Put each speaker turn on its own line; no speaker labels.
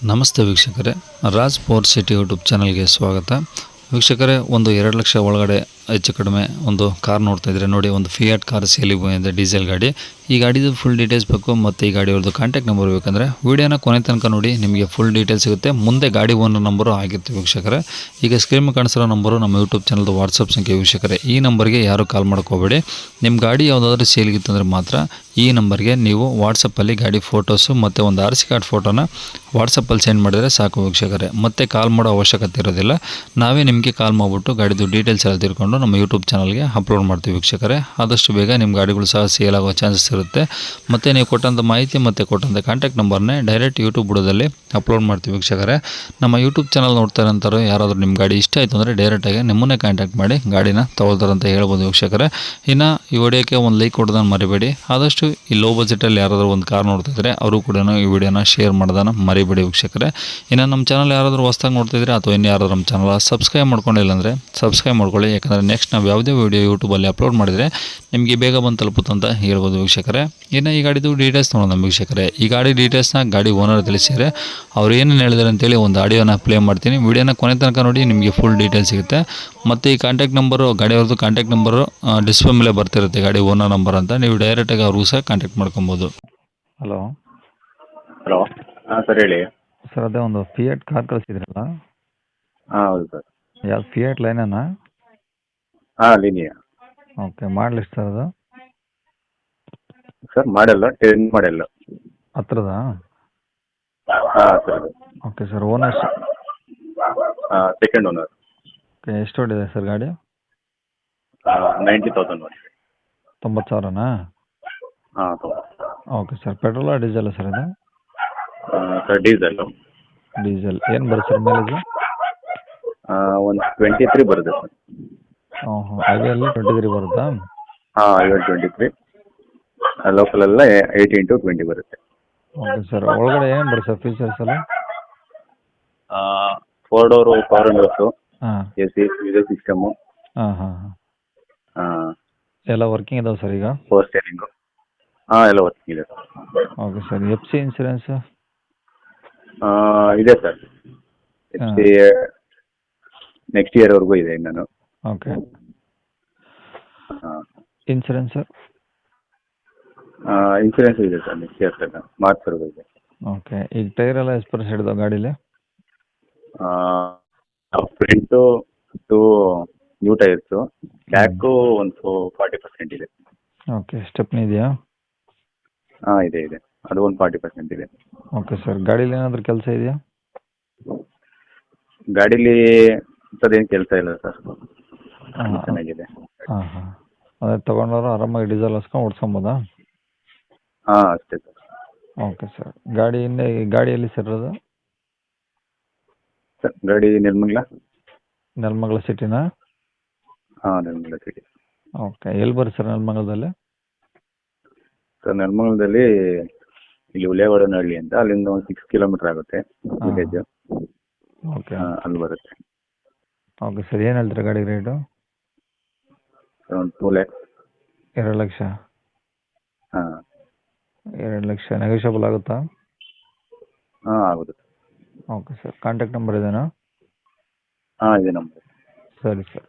ನಮಸ್ತೆ ವೀಕ್ಷಕರೇ Raj four city YouTube ಚಾನಲ್ಗೆ ಸ್ವಾಗತ. ವೀಕ್ಷಕರೇ ಒಂದು ಎರಡು ಲಕ್ಷ ಒಳಗಡೆ ಹೆಚ್ಚು ಕಡಿಮೆ ಒಂದು ಕಾರ್ ನೋಡ್ತಾ ಇದ್ದರೆ ನೋಡಿ, ಒಂದು ಫಿಯಾಟ್ ಕಾರ್ ಸೇಲಿಗೆ ಬಂದಿದೆ ಡೀಸೆಲ್ ಗಾಡಿ. ಈ ಗಾಡಿದು ಫುಲ್ ಡೀಟೇಲ್ಸ್ ಬೇಕು ಮತ್ತು ಈ ಗಾಡಿಯವ್ರದ್ದು ಕಾಂಟ್ಯಾಕ್ಟ್ ನಂಬರ್ ಬೇಕಂದರೆ ವೀಡಿಯೋನ ಕೊನೆ ತನಕ ನೋಡಿ, ನಿಮಗೆ ಫುಲ್ ಡೀಟೇಲ್ಸ್ ಸಿಗುತ್ತೆ. ಮುಂದೆ ಗಾಡಿ ಓನರ್ ನಂಬರು ಆಗಿತ್ತು ವೀಕ್ಷಕರೇ. ಈಗ ಸ್ಕ್ರೀನ್ ಕಾಣಿಸಿರೋ ನಂಬರು ನಮ್ಮ ಯೂಟ್ಯೂಬ್ ಚಾನಲ್ದು ವಾಟ್ಸಪ್ ಸಂಖ್ಯೆ ವೀಕ್ಷಕರೇ. ಈ ನಂಬರ್ಗೆ ಯಾರು ಕಾಲ್ ಮಾಡ್ಕೋಬೇಡಿ. ನಿಮ್ಮ ಗಾಡಿ ಯಾವುದಾದ್ರೂ ಸೇಲ್ಗಿತ್ತಂದ್ರೆ ಮಾತ್ರ ಈ ನಂಬರ್ಗೆ ನೀವು ವಾಟ್ಸಪ್ಪಲ್ಲಿ ಗಾಡಿ ಫೋಟೋಸು ಮತ್ತು ಒಂದು ಆರ್ ಸಿ ಕಾರ್ಡ್ ಫೋಟೋನ ವಾಟ್ಸಪ್ಪಲ್ಲಿ ಸೆಂಡ್ ಮಾಡಿದರೆ ಸಾಕು ವೀಕ್ಷಕರೇ. ಮತ್ತೆ ಕಾಲ್ ಮಾಡೋ ಅವಶ್ಯಕತೆ ಇರೋದಿಲ್ಲ. ನಾವೇ ನಿಮಗೆ ಕಾಲ್ ಮಾಡಿಬಿಟ್ಟು ಗಾಡಿದು ಡೀಟೇಲ್ಸ್ ಎಲ್ಲ ತಿಳ್ಕೊಂಡು ನಮ್ಮ ಯೂಟ್ಯೂಬ್ ಚಾನಲ್ಗೆ ಅಪ್ಲೋಡ್ ಮಾಡ್ತೀವಿ ವೀಕ್ಷಕರೇ. ಆದಷ್ಟು ಬೇಗ ನಿಮ್ಮ ಗಾಡಿಗಳು ಸಹ ಸೇಲ್ ಆಗೋ ಚಾನ್ಸಸ್ ಇರುತ್ತೆ. ಮತ್ತು ನೀವು ಕೊಟ್ಟಂಥ ಮಾಹಿತಿ ಮತ್ತು ಕೊಟ್ಟಂಥ ಕಾಂಟ್ಯಾಕ್ಟ್ ನಂಬರ್ನೇ ಡೈರೆಕ್ಟ್ ಯೂಟ್ಯೂಬ್ ಬುಡದಲ್ಲಿ ಅಪ್ಲೋಡ್ ಮಾಡ್ತೀವಿ ವೀಕ್ಷಕರೇ. ನಮ್ಮ ಯೂಟ್ಯೂಬ್ ಚಾನಲ್ ನೋಡ್ತಾ ಇರೋಂಥವ್ರು ಯಾರಾದರೂ ನಿಮ್ಮ ಗಾಡಿ ಇಷ್ಟ ಆಯಿತು ಅಂದರೆ ಡೈರೆಕ್ಟಾಗಿ ನಿಮ್ಮನ್ನೇ ಕಾಂಟ್ಯಾಕ್ಟ್ ಮಾಡಿ ಗಾಡಿನ ಅಂತ ಹೇಳ್ಬೋದು ವೀಕ್ಷಕರೇ. ಇನ್ನು ಈ ವಿಡಿಯೋಕ್ಕೆ ಒಂದು ಲೈಕ್ ಕೊಡೋದನ್ನು ಮರಿಬೇಡಿ. ಆದಷ್ಟು ಈ ಲೋ ಬಜೆಟಲ್ಲಿ ಯಾರಾದರೂ ಒಂದು ಕಾರ್ ನೋಡ್ತಿದ್ರೆ ಅವರು ಕೂಡ ಈ ವಿಡಿಯೋನ ಶೇರ್ ಮಾಡೋದನ್ನು ಮರಿಬೇಡಿ ವೀಕ್ಷಕರೇ. ಇನ್ನು ನಮ್ಮ ಚಾನಲ್ ಯಾರಾದರೂ ಹೊಸ್ದಾಗಿ ನೋಡ್ತಿದ್ರೆ ಅಥವಾ ಇನ್ನು ಯಾರಾದರೂ ನಮ್ಮ ಚಾನಲ್ ಸಬ್ಸ್ಕ್ರೈಬ್ ಮಾಡ್ಕೊಂಡಿಲ್ಲ ಅಂದರೆ ಸಬ್ಸ್ಕ್ರೈಬ್ ಮಾಡ್ಕೊಳ್ಳಿ. ಯಾಕಂದರೆ ನೆಕ್ಸ್ಟ್ ನಾವು ಯಾವುದೇ ವಿಡಿಯೋ ಯೂಟ್ಯೂಬಲ್ಲಿ ಅಪ್ಲೋಡ್ ಮಾಡಿದರೆ ನಿಮಗೆ ಬೇಗ ಬಂದು ತಲುಪುತ್ತೆ ಅಂತ ಹೇಳ್ಬೋದು ವೀಕ್ಷಕರೇ. ಇನ್ನು ಈ ಗಾಡಿದು ಡೀಟೇಲ್ಸ್ ನೋಡೋಣ ವೀಕ್ಷಕರೇ. ಈ ಗಾಡಿ ಡೀಟೇಲ್ಸ್ನ ಗಾಡಿ ಓನರ್ ತಿಳಿಸಿದರೆ ಅವ್ರು ಏನೇನು ಹೇಳಿದಾರೆ ಅಂತೇಳಿ ಒಂದು ಆಡಿಯೋನ ಪ್ಲೇ ಮಾಡ್ತೀನಿ. ವಿಡಿಯೋನ ಕೊನೆ ತನಕ ನೋಡಿ ನಿಮಗೆ ಫುಲ್ ಡೀಟೇಲ್ಸ್ ಸಿಗುತ್ತೆ. ಮತ್ತು ಈ ಕಾಂಟ್ಯಾಕ್ಟ್ ನಂಬರು ಗಾಡಿಯವ್ರದ್ದು ಕಾಂಟ್ಯಾಕ್ಟ್ ನಂಬರು ಡಿಸ್ಪ್ಲೇ ಮೇಲೆ ಬರ್ತಿರುತ್ತೆ ಗಾಡಿ ಓನರ್ ನಂಬರ್ ಅಂತ. ನೀವು ಡೈರೆಕ್ಟಾಗಿ ಅವ್ರಿಗೂ ಸಹ ಕಾಂಟ್ಯಾಕ್ಟ್ ಮಾಡ್ಕೊಬೋದು. ಹಲೋ
ಹಲೋ ಹಾಂ ಸರ್ ಹೇಳಿ.
ಸರ್ ಅದೇ ಒಂದು ಫಿಯಟ್ ಕಾರ್ ಕಳಿಸಿದ್ರಲ್ಲ?
ಹಾಂ ಹೌದು ಸರ್.
ಯಾವ್ದು ಫಿಯಟ್ ಲೈನಾ
ಹಾಂ ಲೀನಿಯಾ
ಓಕೆ ಮಾಡಲಿ ಸರ್ ಅದು?
ಸರ್ ಮಾಡಲ್ಲ ಟೆನ್ ಮಾಡಲ್ಲ
ಹತ್ರದ?
ಹಾಂ sir.
Okay sir owner
second owner
okay ಎಷ್ಟು ಹೊಡಿದೆ ಸರ್ ಗಾಡಿ?
ನೈಂಟಿ ತೌಸಂಡ್ ನೋಡಿ
ತೊಂಬತ್ತು ಸಾವಿರನಾ?
ಹಾಂ
okay sir petrol diesel sir ಇದು?
ಸರ್ ಡೀಸೆಲ್
ಡೀಸೆಲ್ ಏನು ಬರುತ್ತೆ ಸರ್ ಮೈಲೇಜ್
ಒಂದು ಟ್ವೆಂಟಿ ತ್ರೀ ಬರುತ್ತೆ ಸರ್.
ಹಾಂ ಹಾಂ ಹೈವೇಲಿ ಟ್ವೆಂಟಿ ತ್ರೀ ಬರುತ್ತಾ?
ಹಾಂ ಐವತ್ತು ಟ್ವೆಂಟಿ ತ್ರೀ ಲೋಕಲೆಲ್ಲ ಏಯ್ಟೀನ್ ಟು ಟ್ವೆಂಟಿ ಬರುತ್ತೆ.
Okay sir? ಒಳಗಡೆ ಏನು ಬರುತ್ತೆ ಸರ್ ಫೀಚರ್ಸ್ ಎಲ್ಲ?
ಫೋರ್ ಡೋರು ಪವರ್ ವಿಂಡೋಸು
ಹಾಂ.
ಎ ಸಿ ಮ್ಯೂಸಿಕ್ ಸಿಸ್ಟಮು
ಹಾಂ ಹಾಂ. ಹಾಂ ಎಲ್ಲ ವರ್ಕಿಂಗ್ ಇದಾವೆ ಸರ್ ಈಗ?
ಫೋರ್ ಸ್ಟೇರಿಂಗು ಹಾಂ ಎಲ್ಲ ವರ್ಕಿಂಗ್ ಇದೆ sir.
Okay sir F C insurance
ಇದೆ ಸರ್. ನೆಕ್ಸ್ಟ್ ಇಯರ್ವರೆಗೂ ಇದೆ ನಾನು
ಓಕೆ ಇನ್ಸೂರೆನ್ಸ್ ಸರ್
ಇನ್ಸೂರೆನ್ಸ್ ಇದೆ ಸರ್ ನೆಕ್ಸ್ಟ್ ಇಯರ್ ತನಕ ಇದೆ.
ಓಕೆ ಈಗ ಟೈರ್ ಎಲ್ಲ ಎಷ್ಟು ಪರ್ಸೆಂಟ್ ಇದಾವೆ ಗಾಡೀಲಿ?
Front two new tyres back ಒಂದು ಫಾರ್ಟಿ ಪರ್ಸೆಂಟ್ ಇದೆ.
ಓಕೆ ಸ್ಟೆಪ್ನಿ ಇದೆಯಾ?
ಹಾಂ ಇದೆ ಇದೆ. ಅದು ಒಂದು ಫಾರ್ಟಿ ಪರ್ಸೆಂಟ್ ಇದೆ.
ಓಕೆ ಸರ್ ಗಾಡೀಲಿ ಏನಾದರೂ ಕೆಲಸ ಇದೆಯಾ?
ಗಾಡೀಲಿ ಏನು ಕೆಲಸ ಇಲ್ಲ ಸರ್. ಚೆನ್ನಾಗಿದೆ
ಹಾಂ ಹಾಂ. ಅದೇ ತೊಗೊಂಡವ್ರು ಆರಾಮಾಗಿ ಡೀಸೆಲ್ ಹಾಸ್ಕೊಂಡು ಓಡಿಸ್ಕೊಬೋದಾ?
ಹಾಂ ಅಷ್ಟೇ ಸರ್.
Okay sir. ಗಾಡಿ ಇನ್ನೇ ಈ ಗಾಡಿಯಲ್ಲಿ ಸರ್ ಅದು
ಸರ್ ಗಾಡಿ ನಿರ್ಮಂಗ್ಲ
ನೆಲಮಂಗಲ ಸಿಟಿನಾ?
ಹಾಂ ನಿರ್ಮಂಗ್ಲ ಸಿಟಿ.
ಓಕೆ. ಎಲ್ಲಿ ಬರುತ್ತೆ ಸರ್ ನೆಲಮಂಗಲದಲ್ಲಿ?
ಸರ್ ನೆಲಮಂಗಲದಲ್ಲಿ ಇಲ್ಲಿ ಉಲೇಗೌಡನಹಳ್ಳಿ ಅಂತ ಅಲ್ಲಿಂದ ಒಂದು ಸಿಕ್ಸ್ ಕಿಲೋಮೀಟರ್ ಆಗುತ್ತೆ ವಿಲೇಜ್
ಓಕೆ.
ಅಲ್ಲಿ ಬರುತ್ತೆ.
ಓಕೆ ಸರ್ ಏನು ಹೇಳ್ತೀರಾ ಗಾಡಿ ರೇಟು
ಒಂದು ಟೂ ಲ್ಯಾಕ್ಸ್
ಎರಡು ಲಕ್ಷ?
ಹಾಂ.
ಎರಡು ಲಕ್ಷ. ನೆಗೋಷಿಯಬಲ್ ಆಗುತ್ತಾ?
ಹಾಂ ಆಗುತ್ತೆ
ಓಕೆ ಸರ್ ಕಾಂಟ್ಯಾಕ್ಟ್ ನಂಬರ್ ಇದೇನಾ?
ಹಾಂ ಇದೆ ನಂಬರ್
ಸರಿ ಸರ್.